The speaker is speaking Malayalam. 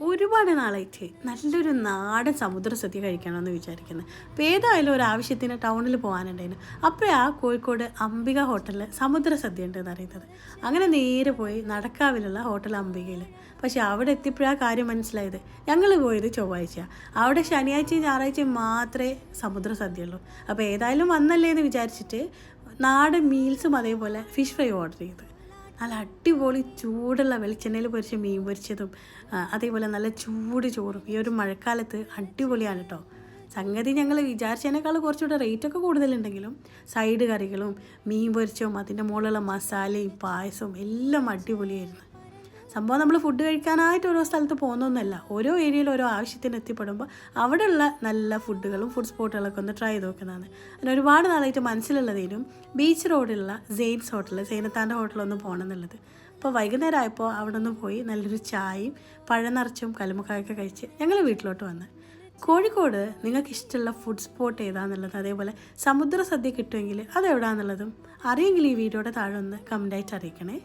ഒരുപാട് നാളായിട്ട് നല്ലൊരു നാടൻ സമുദ്ര സദ്യ കഴിക്കണമെന്ന് വിചാരിക്കുന്നത് അപ്പോൾ ഏതായാലും ഒരു ആവശ്യത്തിന് ടൗണിൽ പോകാനുണ്ടായിരുന്നു. അപ്പോൾ ആ കോഴിക്കോട് അംബിക ഹോട്ടലിൽ സമുദ്ര സദ്യ ഉണ്ടെന്ന് അറിയുന്നത്. അങ്ങനെ നേരെ പോയി നടക്കാവിലുള്ള ഹോട്ടൽ അംബികയിൽ പക്ഷേ അവിടെ എത്തിയപ്പോഴാ കാര്യം മനസ്സിലായത്. ഞങ്ങൾ പോയത് ചൊവ്വാഴ്ച അവിടെ ശനിയാഴ്ചയും ഞായറാഴ്ചയും മാത്രമേ സമുദ്ര സദ്യ ഉള്ളൂ. അപ്പോൾ ഏതായാലും വന്നല്ലേ എന്ന് വിചാരിച്ചിട്ട് നാടൻ മീൽസും അതേപോലെ ഫിഷ് ഫ്രൈ ഓർഡർ ചെയ്ത്. നല്ല അടിപൊളി ചൂടുള്ള വെളിച്ചെണ്ണയിൽ പൊരിച്ച മീൻ പൊരിച്ചതും അതേപോലെ നല്ല ചൂട് ചോറും. ഈ ഒരു മഴക്കാലത്ത് അടിപൊളിയാണ് കേട്ടോ സംഗതി ഞങ്ങൾ വിചാരിച്ചതിനേക്കാൾ കുറച്ചുകൂടെ റേറ്റൊക്കെ കൂടുതലുണ്ടെങ്കിലും സൈഡ് കറികളും മീൻ പൊരിച്ചതും അതിന്റെ മുകളിലുള്ള മസാലയും പായസവും എല്ലാം അടിപൊളിയായിരുന്നു. സംഭവം നമ്മൾ ഫുഡ് കഴിക്കാനായിട്ട് ഓരോ സ്ഥലത്ത് പോകുന്നൊന്നുമല്ല. ഓരോ ഏരിയയിൽ ഓരോ ആവശ്യത്തിന് എത്തിപ്പെടുമ്പോൾ അവിടെയുള്ള നല്ല ഫുഡുകളും ഫുഡ് സ്പോട്ടുകളൊക്കെ ഒന്ന് ട്രൈ ചെയ്ത് നോക്കുന്നതാണ്. അങ്ങനെ ഒരുപാട് നാളായിട്ട് മനസ്സിലുള്ളതേനും ബീച്ച് റോഡിലുള്ള സെയിൻസ് ഹോട്ടൽ സൈനത്താന്റെ ഹോട്ടലൊന്ന് പോകണം എന്നുള്ളത് അപ്പോൾ വൈകുന്നേരം ആയപ്പോൾ അവിടെ നിന്ന് പോയി നല്ലൊരു ചായയും പഴം നിറച്ചും കല്ലുമുക്കായൊക്കെ കഴിച്ച് ഞങ്ങൾ വീട്ടിലോട്ട് വന്ന്. കോഴിക്കോട് നിങ്ങൾക്ക് ഇഷ്ടമുള്ള ഫുഡ് സ്പോട്ട് ഏതാണെന്നുള്ളത് അതേപോലെ സമുദ്ര സദ്യ കിട്ടുമെങ്കിൽ അതെവിടാന്നുള്ളതും അറിയെങ്കിൽ ഈ വീഡിയോയുടെ താഴെ ഒന്ന് കമന്റായിട്ട് അറിയിക്കണേ.